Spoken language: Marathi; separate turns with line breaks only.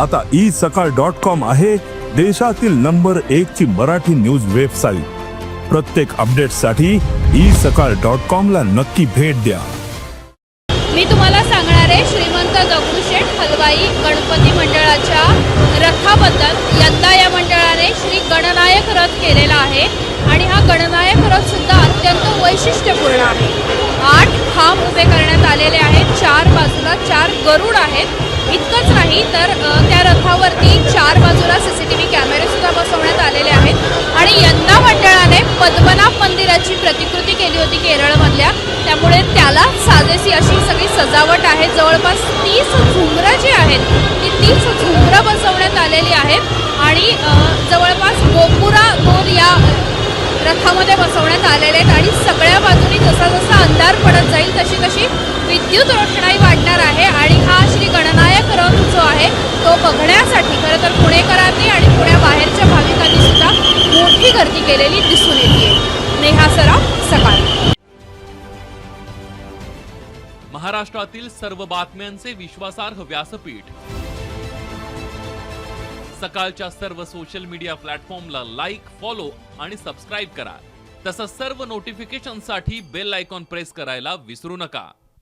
आता ई सकाळ डॉट कॉम आहे देशातील नंबर एक ची मराठी न्यूज वेबसाईट. प्रत्येक अपडेटसाठी ई सकाळ डॉट कॉम ला नक्की भेट द्या.
मी तुम्हाला सांगणार आहे श्रीमंत दगडूशेठ हलवाई गणपती मंडळाच्या रथाबद्दल. यंदा या मंडळाने श्री गणनायक रथ केलेला आहे आणि हा गणनायक रथ सुद्धा अत्यंत वैशिष्ट्यपूर्ण आहे. आठ खांब उभे करण्यात आलेले आहेत नाही तर त्या रथावरती चार बाजूला सी सी टी व्ही कॅमेरेसुद्धा बसवण्यात आलेले आहेत. आणि यंदा मंडळाने पद्मनाभ मंदिराची प्रतिकृती केली होती केरळमधल्या. त्यामुळे त्याला साजेशी अशी सगळी सजावट आहे. जवळपास तीस झुंबरं जी आहेत ती तीस झुंबरं बसवण्यात आलेली आहेत. आणि जवळपास गोपुरा दोन या रथामध्ये बसवण्यात आलेले आहेत. आणि सगळ्या बाजूनी जसा जसा अंधार पडत जाईल तशी तशी विद्युत रोषणाई वाढणार आहे. आणि हा श्री गणना मोठी गर्दी केलेली दिसून येते. नेहा सराफ सकाळ.
महाराष्ट्रातील सर्व बातम्यांचे विश्वासार्ह व्यासपीठ. सकाळच्या सर्व सोशल मीडिया प्लॅटफॉर्मला लाईक फॉलो आणि सबस्क्राईब करा. तसंच सर्व नोटिफिकेशनसाठी बेल आयकॉन प्रेस करायला विसरू नका.